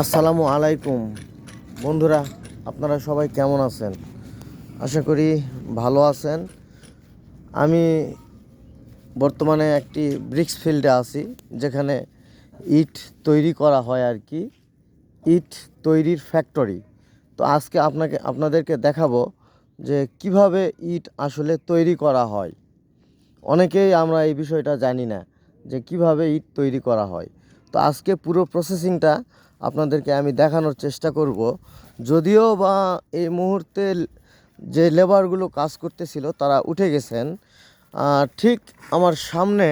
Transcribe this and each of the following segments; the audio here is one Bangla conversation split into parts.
আসসালামু আলাইকুম। বন্ধুরা, আপনারা সবাই কেমন আছেন? আশা করি ভালো আছেন। আমি বর্তমানে একটি ব্রিক্স ফিল্ডে আছি, যেখানে ইট তৈরি করা হয় আর কি। ইট তৈরির ফ্যাক্টরি। তো আজকে আপনাকে, আপনাদেরকে দেখাবো যে কীভাবে ইট আসলে তৈরি করা হয়। অনেকেই আমরা এই বিষয়টা জানি না যে কীভাবে ইট তৈরি করা হয়। তো আজকে পুরো প্রসেসিংটা আপনাদেরকে আমি দেখানোর চেষ্টা করব। যদিও বা এই মুহূর্তে যে লেবারগুলো কাজ করতেছিল, তারা উঠে গেছেন। ঠিক আমার সামনে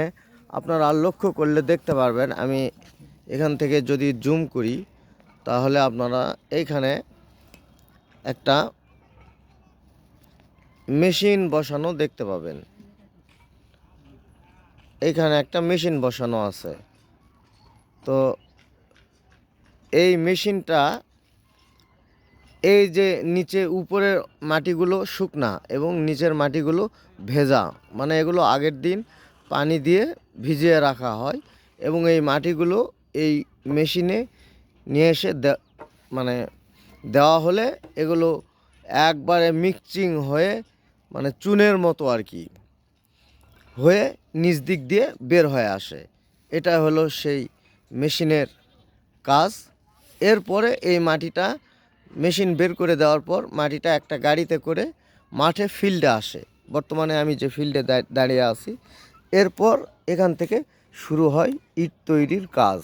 আপনারা লক্ষ্য করলে দেখতে পারবেন, আমি এখান থেকে যদি জুম করি, তাহলে আপনারা এইখানে একটা মেশিন বসানো দেখতে পাবেন। এইখানে একটা মেশিন বসানো আছে। তো এই মেশিনটা এই যে নিচে উপরের মাটিগুলো শুকনা এবং নিচের মাটিগুলো ভেজা মানে এগুলো আগের দিন পানি দিয়ে ভিজিয়ে রাখা হয় এবং এই মাটিগুলো এই মেশিনে নিয়ে এসে মানে দেওয়া হলে এগুলো একবারে মিক্সিং হয়ে মানে চুনের মতো আর কি, হয়ে নিচ দিক দিয়ে বের হয়ে আসে। এটা হলো সেই মেশিনের কাজ। এরপরে এই মাটিটা মেশিন বের করে দেওয়ার পর মাটিটা একটা গাড়িতে করে মাঠে ফিল্ডে আসে। বর্তমানে আমি যে ফিল্ডে দাঁড়িয়ে আছি, এরপর এখান থেকে শুরু হয় ইট তৈরির কাজ।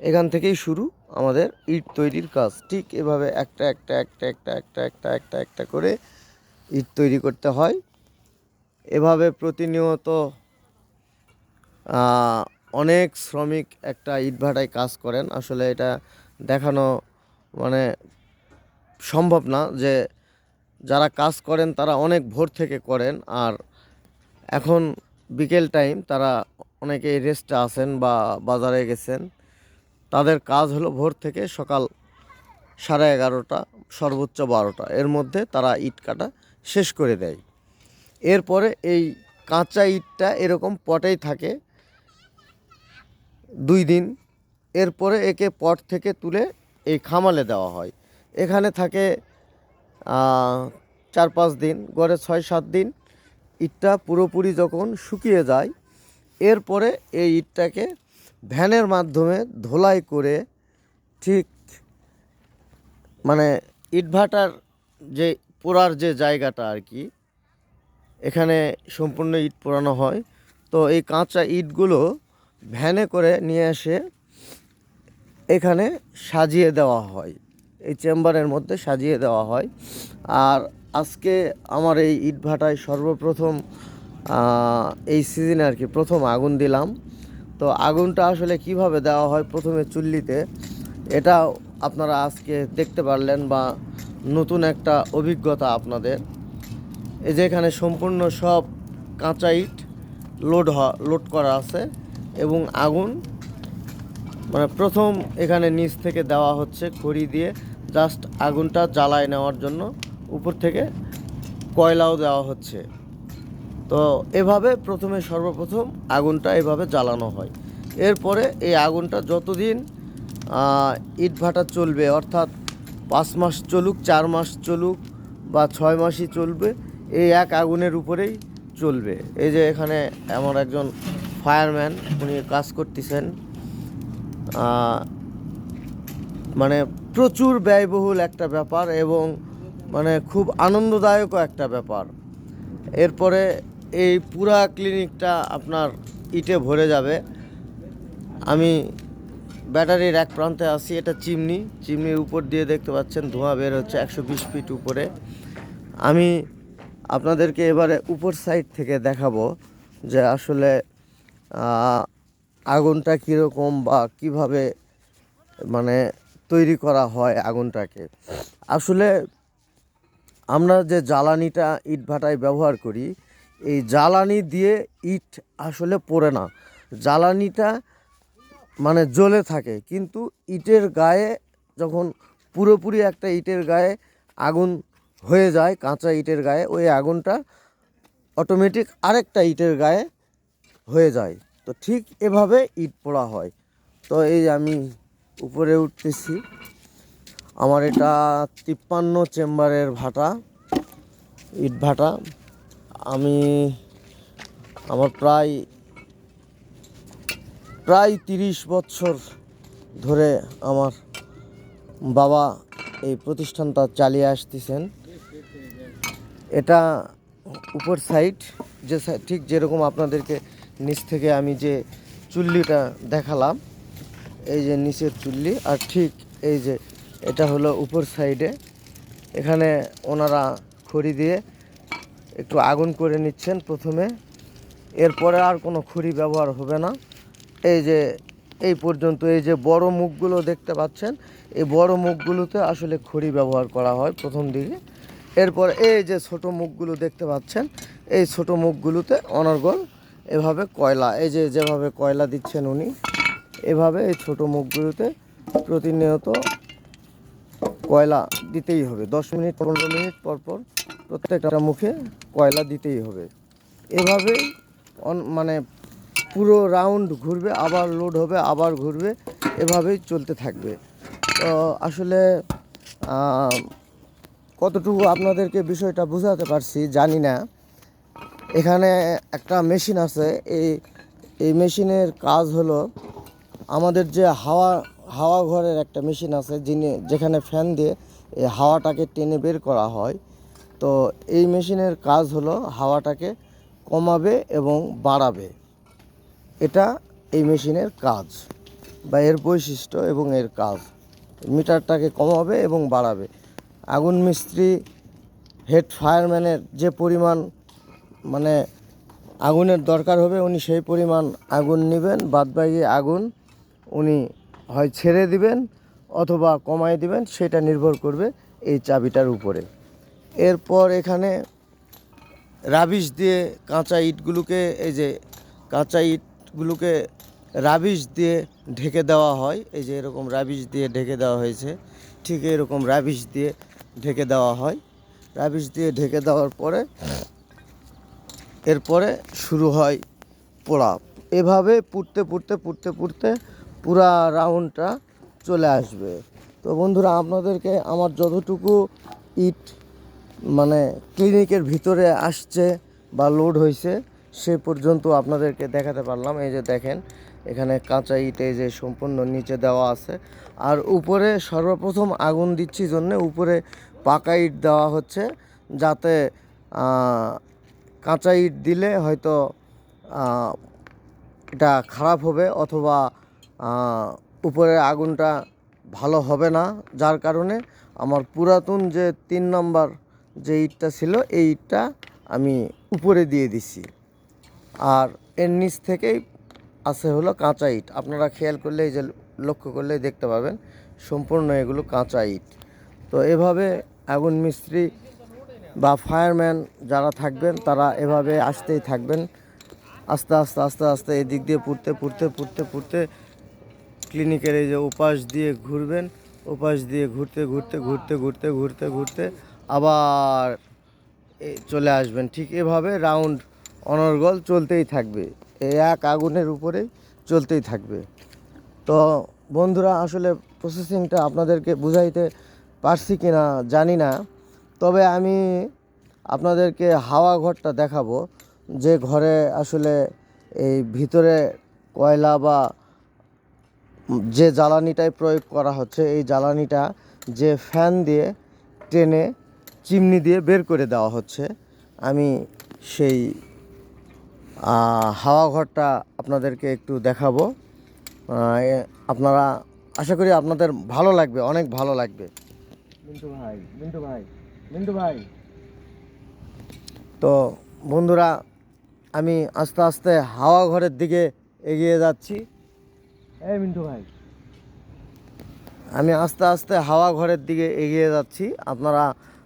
এখান থেকেই শুরু আমাদের ইট তৈরির কাজ। ঠিক এভাবে একটা একটা একটা একটা একটা একটা একটা একটা করে ইট তৈরি করতে হয়। এভাবে প্রতিনিয়ত অনেক শ্রমিক একটা ইটভাটায় কাজ করেন। আসলে এটা দেখানো মানে সম্ভব না যে যারা কাজ করেন তারা অনেক ভোর থেকে করেন আর এখন বিকেল টাইম তারা অনেকেই রেস্টে আছেন বা বাজারে গেছেন। তাদের কাজ হলো ভোর থেকে সকাল সাড়ে এগারোটা, সর্বোচ্চ বারোটা। এর মধ্যে তারা ইট কাটা শেষ করে দেয়। এরপরে এই কাঁচা ইটটা এরকম পটেই থাকে দুই দিন। এরপরে একে পট থেকে তুলে এই খামালে দেওয়া হয়। এখানে থাকে চার পাঁচ দিন, গড়ে ছয় সাত দিন। ইটটা পুরোপুরি যখন শুকিয়ে যায়, এরপরে এই ইটটাকে ভ্যানের মাধ্যমে ধোলাই করে ঠিক মানে ইটভাটার যে পোড়ার যে জায়গাটা আর কি, এখানে সম্পূর্ণ ইট পোড়ানো হয়। তো এই কাঁচা ইটগুলো ভ্যানে করে নিয়ে এসে এখানে সাজিয়ে দেওয়া হয়। এই চেম্বারের মধ্যে সাজিয়ে দেওয়া হয়। আর আজকে আমার এই ইটভাটায় সর্বপ্রথম এই সিজনে আর কি প্রথম আগুন দিলাম। তো আগুনটা আসলে কীভাবে দেওয়া হয় প্রথমে চুল্লিতে, এটা আপনারা আজকে দেখতে পারলেন বা নতুন একটা অভিজ্ঞতা আপনাদের। এই যে এখানে সম্পূর্ণ সব কাঁচা ইট লোড লোড করা আছে। এবং আগুন মানে প্রথম এখানে নিচ থেকে দেওয়া হচ্ছে খড়ি দিয়ে জাস্ট আগুনটা জ্বালায় নেওয়ার জন্য। উপর থেকে কয়লাও দেওয়া হচ্ছে। তো এভাবে প্রথমে সর্বপ্রথম আগুনটা এভাবে জ্বালানো হয়। এরপরে এই আগুনটা যতদিন আহ, ইট ভাটা চলবে অর্থাৎ পাঁচ মাস চলুক চার মাস চলুক বা ছয় মাসই চলবে এই এক আগুনের উপরেই চলবে। এই যে এখানে আমার একজন ফায়ারম্যান, উনি কাজ করতেছেন। মানে প্রচুর ব্যয়বহুল একটা ব্যাপার এবং মানে খুব আনন্দদায়কও একটা ব্যাপার। এরপরে এই পুরা ক্লিনিকটা আপনার ইটে ভরে যাবে। আমি ব্যাটারির এক প্রান্তে আছি, এটা চিমনি। চিমনির উপর দিয়ে দেখতে পাচ্ছেন, ধোঁয়া বের হচ্ছে একশো বিশ ফিট উপরে। আমি আপনাদেরকে এবারে উপর সাইড থেকে দেখাবো যে আসলে আগুনটা কীরকম বা কীভাবে মানে তৈরি করা হয় আগুনটাকে? আসলে আমরা যে জ্বালানিটা ইট ভাটায় ব্যবহার করি, এই জ্বালানি দিয়ে ইট আসলে পড়ে না। জ্বালানিটা মানে জ্বলে থাকে, কিন্তু ইটের গায়ে যখন পুরোপুরি একটা ইটের গায়ে আগুন হয়ে যায়, কাঁচা ইটের গায়ে, ওই আগুনটা অটোমেটিক আরেকটা ইটের গায়ে হয়ে যায়। তো ঠিক এভাবে ইট পোড়া হয়। তো এই আমি উপরে উঠতেছি। আমার এটা তিপ্পান্ন চেম্বারের ভাটা, ইট ভাটা। আমি আমার প্রায় প্রায় তিরিশ বছর ধরে আমার বাবা এই প্রতিষ্ঠানটা চালিয়ে আসতেছেন। এটা উপর সাইড, যে ঠিক যেরকম আপনাদেরকে নিচ থেকে আমি যে চুল্লিটা দেখালাম, এই যে নিচের চুল্লি, আর ঠিক এই যে এটা হলো উপর সাইডে। এখানে ওনারা খড়ি দিয়ে একটু আগুন করে নিচ্ছেন প্রথমে। এরপরে আর কোনো খড়ি ব্যবহার হবে না। এই যে, এই পর্যন্ত এই যে বড় মুখগুলো দেখতে পাচ্ছেন, এই বড় মুখগুলোতে আসলে খড়ি ব্যবহার করা হয় প্রথম দিকে। এরপর এই যে ছোট মুখগুলো দেখতে পাচ্ছেন, এই ছোট মুখগুলোতে অনর্গল এভাবে কয়লা, এই যে যেভাবে কয়লা দিচ্ছেন উনি, এভাবে এই ছোটো মুখগুলোতে প্রতিনিয়ত কয়লা দিতেই হবে। দশ মিনিট, পনেরো মিনিট পর পর প্রত্যেকটা মুখে কয়লা দিতেই হবে। এভাবেই মানে পুরো রাউন্ড ঘুরবে, আবার লোড হবে, আবার ঘুরবে, এভাবেই চলতে থাকবে। তো আসলে কতটুকু আপনাদেরকে বিষয়টা বোঝাতে পারছি জানি না। এখানে একটা মেশিন আছে। এই এই মেশিনের কাজ হলো আমাদের যে হাওয়া হাওয়া ঘরের একটা মেশিন আছে যিনি, যেখানে ফ্যান দিয়ে এই হাওয়াটাকে টেনে বের করা হয়। তো এই মেশিনের কাজ হলো হাওয়াটাকে কমাবে এবং বাড়াবে। এটা এই মেশিনের কাজ বা এর বৈশিষ্ট্য এবং এর কাজ। মিটারটাকে কমাবে এবং বাড়াবে। আগুন মিস্ত্রি, হেড ফায়ারম্যানের যে পরিমাণ মানে আগুনের দরকার হবে, উনি সেই পরিমাণ আগুন নেবেন, বাদবাকি আগুন উনি হয় ছেড়ে দিবেন অথবা কমায় দিবেন, সেটা নির্ভর করবে এই চাবিটার উপরে। এরপর এখানে রাবিশ দিয়ে কাঁচা ইটগুলোকে, এই যে কাঁচা ইটগুলোকে রাবিশ দিয়ে ঢেকে দেওয়া হয়, এই যে এরকম রাবিশ দিয়ে ঢেকে দেওয়া হয়েছে, ঠিক এরকম রাবিশ দিয়ে ঢেকে দেওয়া হয়। রাবিশ দিয়ে ঢেকে দেওয়ার পরে এরপরে শুরু হয় পোড়া এভাবে পুড়তে পুড়তে পুড়তে পুড়তে পুরা রাউন্ডটা চলে আসবে। তো বন্ধুরা, আপনাদেরকে আমার যতটুকু ইট মানে ক্লিনিকের ভিতরে আসছে বা লোড হয়েছে সে পর্যন্ত আপনাদেরকে দেখাতে পারলাম। এই যে দেখেন, এখানে কাঁচা ইট যে সম্পূর্ণ নিচে দেওয়া আছে। আর উপরে সর্বপ্রথম আগুন দিচ্ছি জন্য উপরে পাকা ইট দেওয়া হচ্ছে যাতে কাঁচা ইট দিলে হয়তো এটা খারাপ হবে অথবা আহ, উপরে আগুনটা ভালো হবে না। যার কারণে আমার পুরাতন যে তিন নম্বর যে ইটটা ছিল এই ইটটা আমি উপরে দিয়ে দিছি। আর এর নিচ থেকেই আছে হলো কাঁচা ইট। আপনারা খেয়াল করলে এই যে লক্ষ্য করলেই দেখতে পাবেন সম্পূর্ণ এগুলো কাঁচা ইট। তো এভাবে আগুন মিস্ত্রি বা ফায়ারম্যান যারা থাকবেন, তারা এভাবে আসতেই থাকবেন। আস্তে আস্তে আস্তে আস্তে এদিক দিয়ে পুড়তে পুড়তে পুড়তে পুড়তে ক্লিনিকের এই যে উপাস দিয়ে ঘুরবেন উপাস দিয়ে ঘুরতে ঘুরতে ঘুরতে ঘুরতে ঘুরতে ঘুরতে আবার চলে আসবেন। ঠিক এভাবে রাউন্ড অনর্গল চলতেই থাকবে। এক আগুনের উপরেই চলতেই থাকবে। তো বন্ধুরা, আসলে প্রসেসিংটা আপনাদেরকে বুঝাইতে পারছি কি না জানি না। তবে আমি আপনাদেরকে হাওয়া ঘরটা দেখাবো, যে ঘরে আসলে এই ভিতরে কয়লা বা যে জ্বালানিটাই প্রয়োগ করা হচ্ছে, এই জ্বালানিটা যে ফ্যান দিয়ে টেনে চিমনি দিয়ে বের করে দেওয়া হচ্ছে। আমি সেই হাওয়া ঘরটা আপনাদেরকে একটু দেখাবো। আপনারা, আশা করি আপনাদের ভালো লাগবে, অনেক ভালো লাগবে। মিন্টু ভাই মিন্টু ভাই। মিন্টু ভাই। তো বন্ধুরা আমি আস্তে আস্তে হাওয়া ঘরের দিকে এগিয়ে যাচ্ছি। এই মিন্টু ভাই। আমি আস্তে আস্তে হাওয়া ঘরের দিকে এগিয়ে যাচ্ছি। আপনারা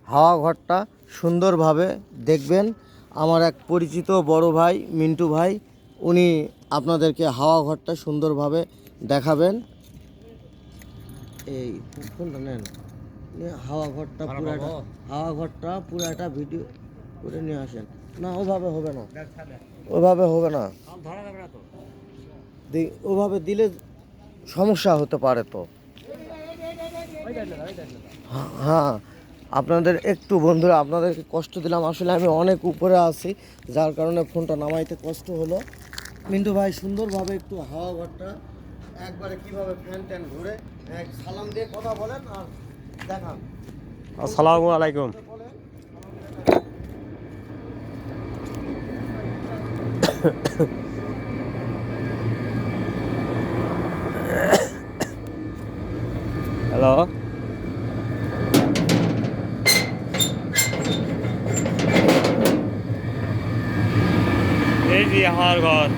হাওয়া ঘরটা সুন্দরভাবে দেখবেন। আমার এক পরিচিত বড় ভাই মিন্টু ভাই উনি আপনাদেরকে হাওয়া ঘরটা সুন্দরভাবে দেখাবেন। এই ফোনটা নেন। হাওয়া ঘরটা পুরাটা হাওয়া ঘরটা পুরাটা ভিডিও করে নিয়ে আসেন। না ওভাবে হবে না। ওভাবে হবে না। ওভাবে দিলে সমস্যা হতে পারে তো। হ্যাঁ আপনাদের একটু বন্ধুরা আপনাদেরকে কষ্ট দিলাম। আসলে আমি অনেক উপরে আছি যার কারণে ফোনটা নামাইতে কষ্ট হলো। মিন্টু ভাই সুন্দরভাবে একটু হাওয়া ঘরটা একবারে কীভাবে ফ্যান ট্যান ঘুরে এক সালাম দিয়ে কথা বলেন আর আসসালামু আলাইকুম। হ্যালো এই যে আমার ঘর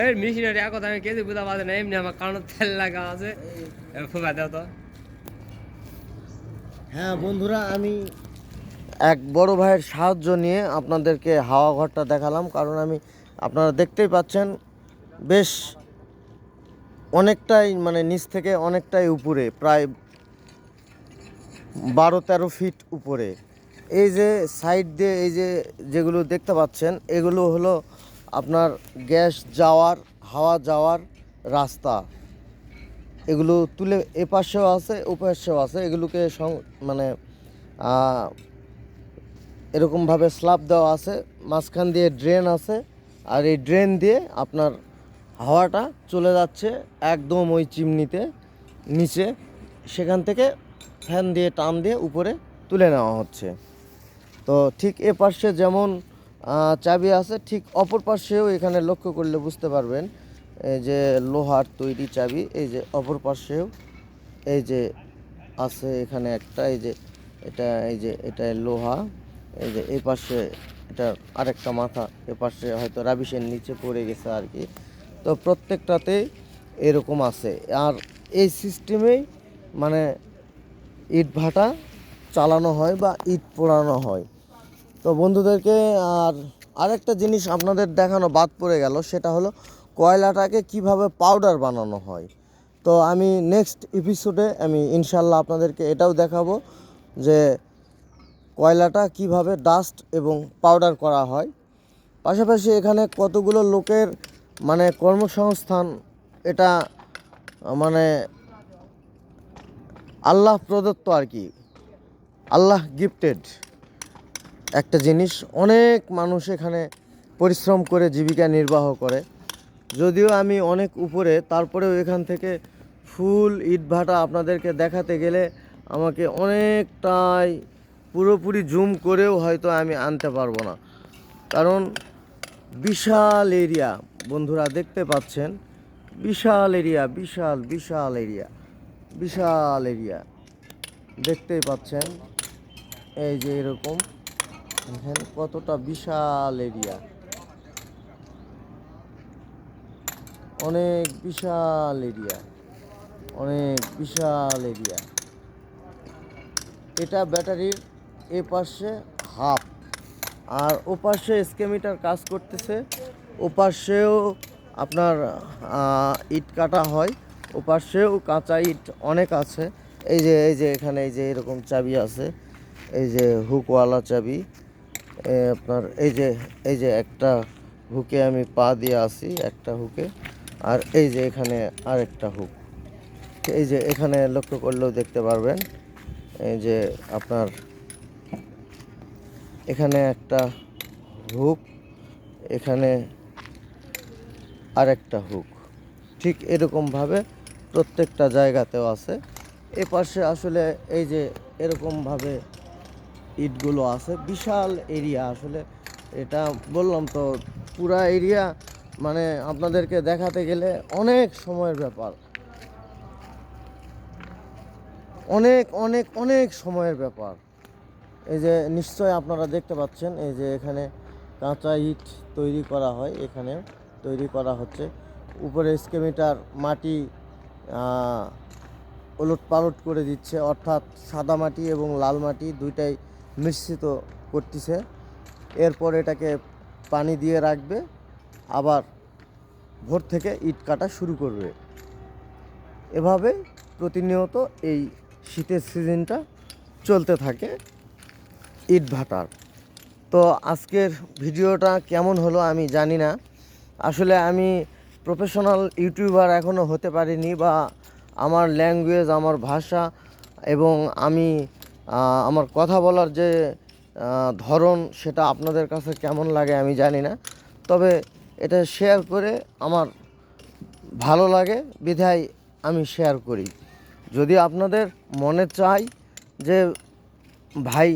এই মিশিনারি এক কথা আমি কেজি বুঝা পাচ্ছি না, এমনি আমার কারণ তেল লাগা আছে। তো। হ্যাঁ বন্ধুরা, আমি এক বড় ভাইয়ের সাহায্য নিয়ে আপনাদেরকে হাওয়া ঘরটা দেখালাম, কারণ আমি, আপনারা দেখতেই পাচ্ছেন, বেশ অনেকটাই মানে নিচ থেকে অনেকটাই উপরে, প্রায় বারো তেরো ফিট উপরে। এই যে সাইড দিয়ে এই যে যেগুলো দেখতে পাচ্ছেন, এগুলো হলো আপনার গ্যাস যাওয়ার, হাওয়া যাওয়ার রাস্তা। এগুলো তুলে এপাশেও আছে, ওপাশেও আছে। এগুলোকে সং মানে এরকমভাবে স্ল্যাব দেওয়া আছে। মাঝখান দিয়ে ড্রেন আছে। আর এই ড্রেন দিয়ে আপনার হাওয়াটা চলে যাচ্ছে একদম ওই চিমনিতে, নিচে। সেখান থেকে ফ্যান দিয়ে, টান দিয়ে উপরে তুলে নেওয়া হচ্ছে। তো ঠিক এ পাশে যেমন চাবি আছে, ঠিক অপর পাশেও এখানে লক্ষ্য করলে বুঝতে পারবেন, এই যে লোহার তৈরি চাবি, এই যে অপর পাশেও এই যে আছে এখানে একটা, এই যে এটা, এই যে এটা লোহা, এই যে এই পাশে এটা আরেকটা মাথা, এ পাশে হয়তো রাবিশের নিচে পড়ে গেছে আর কি। তো প্রত্যেকটাতেই এরকম আছে। আর এই সিস্টেমেই মানে ইট ভাটা চালানো হয় বা ইট পোড়ানো হয়। তো বন্ধুদেরকে, আর আরেকটা জিনিস আপনাদের দেখানো বাদ পড়ে গেল, সেটা হলো কয়লাটাকে কীভাবে পাউডার বানানো হয়। তো আমি নেক্সট এপিসোডে আমি ইনশাল্লাহ আপনাদেরকে এটাও দেখাবো যে কয়লাটা কীভাবে ডাস্ট এবং পাউডার করা হয়। পাশাপাশি এখানে কতগুলো লোকের মানে কর্মসংস্থান, এটা মানে আল্লাহ প্রদত্ত আর কি। আল্লাহ গিফটেড একটা জিনিস, অনেক মানুষ এখানে পরিশ্রম করে জীবিকা নির্বাহ করে। যদিও আমি অনেক উপরে, তারপরেও এখান থেকে ফুল ইটভাটা আপনাদেরকে দেখাতে গেলে আমাকে অনেকটাই পুরোপুরি জুম করেও হয়তো আমি আনতে পারব না। কারণ বিশাল এরিয়া বন্ধুরা দেখতে পাচ্ছেন, বিশাল এরিয়া বিশাল বিশাল এরিয়া বিশাল এরিয়া দেখতেই পাচ্ছেন, এই যে এরকম। দেখেন কতটা বিশাল এরিয়া অনেক বিশাল এরিয়া অনেক বিশাল এরিয়া এটা ব্যাটারির এ পাশে হাফ। আর ও পাশে স্কেমিটার কাজ করতেছে। ও পাশেও আপনার ইট কাটা হয়। ও পাশেও কাঁচা ইট অনেক আছে। এই যে এই যে এখানে, এই যে এরকম চাবি আছে। এই যে হুকওয়ালা চাবি। আপনার, এই যে এই যে একটা হুকে আমি পা দিয়ে আসি, একটা হুকে। আর এই যে এখানে আরেকটা হুক। এই যে এখানে লক্ষ্য করলেও দেখতে পারবেন, এই যে আপনার এখানে একটা হুক, এখানে আরেকটা হুক। ঠিক এরকমভাবে প্রত্যেকটা জায়গাতেও আছে। এ পাশে আসলে এই যে এরকমভাবে ইটগুলো আছে, বিশাল এরিয়া আসলে। এটা বললাম তো, পুরা এরিয়া মানে আপনাদেরকে দেখাতে গেলে অনেক সময়ের ব্যাপার। অনেক অনেক অনেক সময়ের ব্যাপার। এই যে নিশ্চয় আপনারা দেখতে পাচ্ছেন, এই যে এখানে কাঁচা ইট তৈরি করা হয়, এখানে তৈরি করা হচ্ছে। উপরে স্কেমিটার মাটি ওলট পালট করে দিচ্ছে। অর্থাৎ সাদা মাটি এবং লাল মাটি দুইটাই মিশ্রিত করতেছে। এরপর এটাকে পানি দিয়ে রাখবে। আবার ভোর থেকে ইট কাটা শুরু করবে। এভাবে প্রতিনিয়ত এই শীতের সিজনটা চলতে থাকে ইট ভাটার। তো আজকের ভিডিওটা কেমন হলো আমি জানি না। আসলে আমি প্রফেশনাল ইউটিউবার এখনও হতে পারিনি বা আমার ল্যাঙ্গুয়েজ আমার ভাষা এবং আমি আমার কথা বলার যে ধরন সেটা আপনাদের কাছে কেমন লাগে আমি জানি না। তবে এটা শেয়ার করে আমার ভালো লাগে, বিধায় আমি শেয়ার করি। যদি আপনাদের মনে চাই যে, ভাই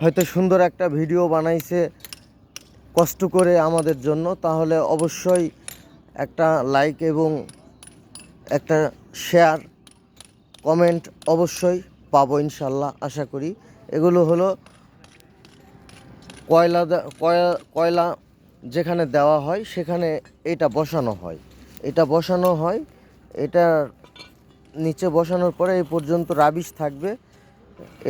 হয়তো সুন্দর একটা ভিডিও বানাইছে, কষ্ট করে আমাদের জন্য, তাহলে অবশ্যই একটা লাইক এবং একটা শেয়ার, কমেন্ট অবশ্যই পাবো ইনশাল্লাহ, আশা করি। এগুলো হলো কয়লা কয়লা যেখানে দেওয়া হয়, সেখানে এটা বসানো হয়। এটা বসানো হয়, এটা নিচে বসানোর পরে এই পর্যন্ত রাবিশ থাকবে।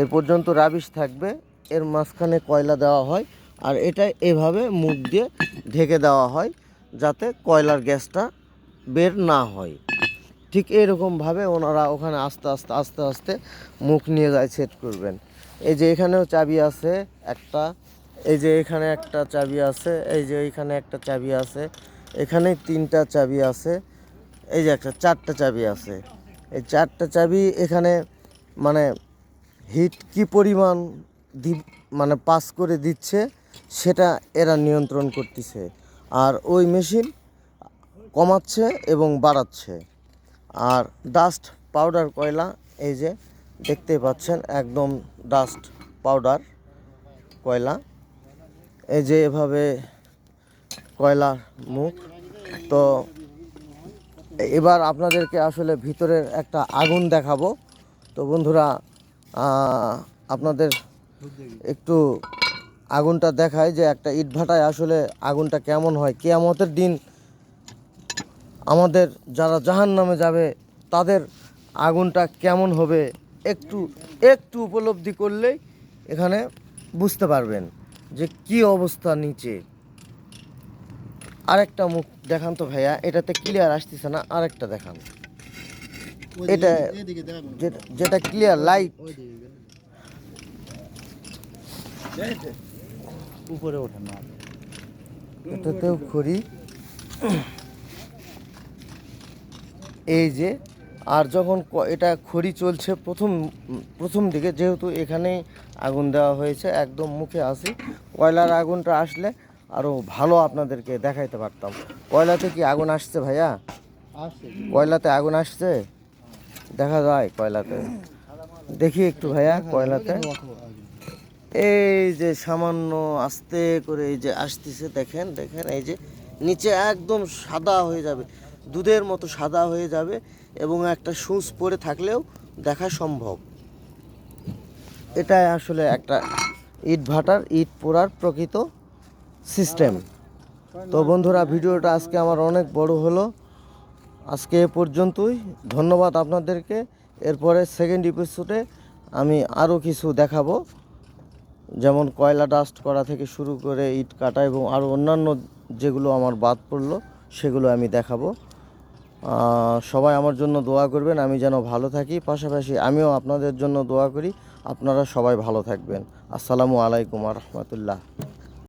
এর পর্যন্ত রাবিশ থাকবে, এর মাঝখানে কয়লা দেওয়া হয়, আর এটা এভাবে মুখ দিয়ে ঢেকে দেওয়া হয়। যাতে কয়লার গ্যাসটা বের না হয়। ঠিক এরকমভাবে ওনারা ওখানে আস্তে আস্তে আস্তে আস্তে মুখ নিয়ে যায় সেট করবেন। এই যে এখানেও চাবি আছে একটা, এই যে এখানে একটা চাবি আছে, এই যে এখানে একটা চাবি আছে, এখানে তিনটা চাবি আছে, এই যে একটা, চারটা চাবি আছে। এই চারটা চাবি এখানে মানে হিট কি পরিমাণ দি মানে পাস করে দিচ্ছে, সেটা এরা নিয়ন্ত্রণ করতেছে। আর ওই মেশিন কমাচ্ছে এবং বাড়াচ্ছে। আর ডাস্ট পাউডার কয়লা, এই যে দেখতে পাচ্ছেন, একদম ডাস্ট পাউডার কয়লা। এই যে এভাবে কয়লার মুখ। তো এবার আপনাদেরকে আসলে ভিতরের একটা আগুন দেখাবো। তো বন্ধুরা আপনাদের একটু আগুনটা দেখায় যে একটা ইটভাটায় আসলে আগুনটা কেমন হয়। কেয়ামতের দিন আমাদের যারা জাহান নামে যাবে তাদের আগুনটা কেমন হবে একটু একটু উপলব্ধি করলেই এখানে বুঝতে পারবেন যে কি অবস্থা নিচে। আরেকটা মুখ দেখান তো ভাইয়া এটাতে ক্লিয়ার আসতেছে না আরেকটা দেখান। এটা যেটা- যেটা ক্লিয়ার লাইট উপরে ওঠে না। এটাতেও খড়ি এই যে আর যখন এটা খড়ি চলছে প্রথম প্রথম দিকে যেহেতু এখানেই আগুন দেওয়া হয়েছে একদম মুখে আসি কয়লার আগুনটা আসলে আরও ভালো আপনাদেরকে দেখাইতে পারতাম। কয়লাতে কি আগুন আসছে ভাইয়া? কয়লাতে আগুন আসছে? দেখা যায় কয়লাতে। দেখি একটু ভাইয়া কয়লাতে। এই যে সামান্য আস্তে করে এই যে আসতেছে, দেখেন দেখেন, এই যে নিচে একদম সাদা হয়ে যাবে, দুধের মতো সাদা হয়ে যাবে এবং একটা সুচ পরে থাকলেও দেখা সম্ভব। এটাই আসলে একটা ইট ভাটার, ইট পোড়ার প্রকৃত সিস্টেম। তো বন্ধুরা, ভিডিওটা আজকে আমার অনেক বড় হলো। আজকে এ পর্যন্তই। ধন্যবাদ আপনাদেরকে। এরপরে সেকেন্ড এপিসোডে আমি আরও কিছু দেখাবো। যেমন কয়লা ডাস্ট করা থেকে শুরু করে ইট কাটা এবং আরও অন্যান্য যেগুলো আমার বাদ পড়ল, সেগুলো আমি দেখাবো। সবাই আমার জন্য দোয়া করবেন, আমি যেন ভালো থাকি। পাশাপাশি আমিও আপনাদের জন্য দোয়া করি। আপনারা সবাই ভালো থাকবেন। আসসালামু আলাইকুম রহমতুল্লাহ।